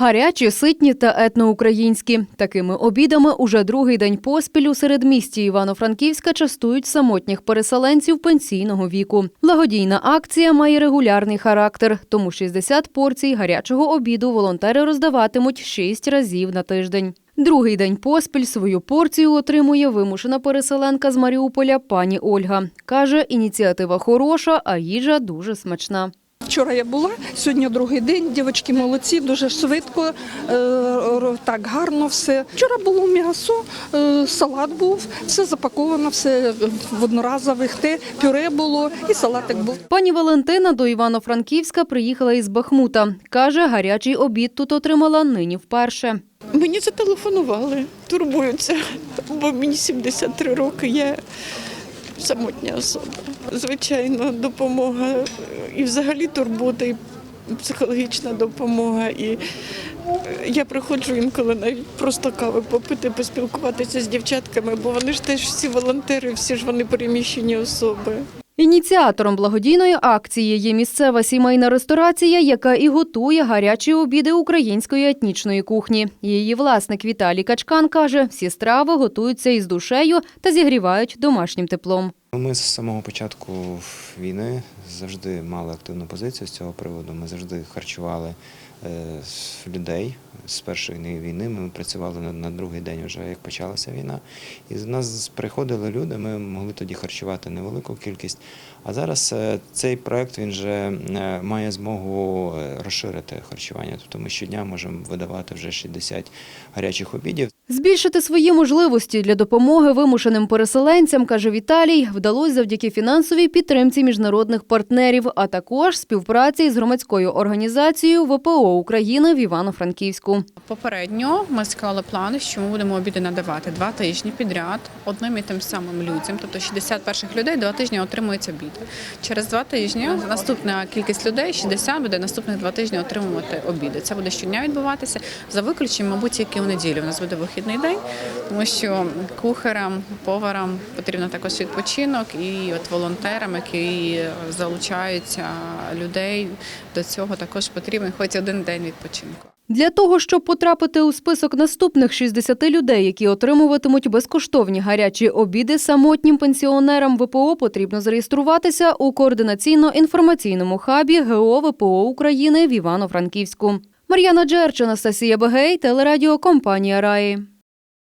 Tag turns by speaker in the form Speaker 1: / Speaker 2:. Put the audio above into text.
Speaker 1: Гарячі, ситні та етноукраїнські. Такими обідами уже другий день поспіль у середмісті Івано-Франківська частують самотніх переселенців пенсійного віку. Благодійна акція має регулярний характер, тому 60 порцій гарячого обіду волонтери роздаватимуть 6 разів на тиждень. Другий день поспіль свою порцію отримує вимушена переселенка з Маріуполя пані Ольга. Каже, ініціатива хороша, а їжа дуже смачна.
Speaker 2: Вчора я була, сьогодні другий день. Дівчатки молодці, дуже швидко, е, так гарно все. Вчора було м'ясо, е, салат був, все запаковано, все в одноразових те, пюре було і салатик був.
Speaker 1: Пані Валентина до Івано-Франківська приїхала із Бахмута. Каже, гарячий обід тут отримала нині вперше.
Speaker 3: Мені зателефонували, турбуються, бо мені 73 роки, я самотня особа. Звичайно, допомога і взагалі турбота, і психологічна допомога. І я приходжу інколи навіть просто кави попити, поспілкуватися з дівчатками, бо вони ж теж всі волонтери, всі ж вони переміщені особи.
Speaker 1: Ініціатором благодійної акції є місцева сімейна ресторація, яка і готує гарячі обіди української етнічної кухні. Її власник Віталій Качкан каже, всі страви готуються із душею та зігрівають домашнім теплом.
Speaker 4: Ми з самого початку війни завжди мали активну позицію з цього приводу. Ми завжди харчували е, людей з першої війни. Ми працювали на, другий день, вже як почалася війна. І з нас приходили люди. Ми могли тоді харчувати невелику кількість. А зараз е, цей проект він вже е, має змогу розширити харчування. Тобто ми щодня можемо видавати вже 60 гарячих обідів.
Speaker 1: Збільшити свої можливості для допомоги вимушеним переселенцям, каже Віталій, вдалося завдяки фінансовій підтримці міжнародних партнерів, а також співпраці з громадською організацією ВПО України в Івано-Франківську.
Speaker 5: Попередньо ми склали плани, що ми будемо обіди надавати два тижні підряд одним і тим самим людям. Тобто 60 перших людей два тижні отримують обід. Через два тижні наступна кількість людей 60 буде наступних два тижні отримувати обіди. Це буде щодня відбуватися за виключенням, мабуть, тільки в неділю. У нас буде вихідний день, тому що кухарам, поварам потрібно також відпочинок, і от волонтерам, які залучаються людей до цього, також потрібен хоч один день відпочинку.
Speaker 1: Для того, щоб потрапити у список наступних 60 людей, які отримуватимуть безкоштовні гарячі обіди самотнім пенсіонерам ВПО, потрібно зареєструватися у координаційно-інформаційному хабі ГО ВПО України в Івано-Франківську. Мар'яна Джерч, Анастасія Бегей, телерадіокомпанія Раї.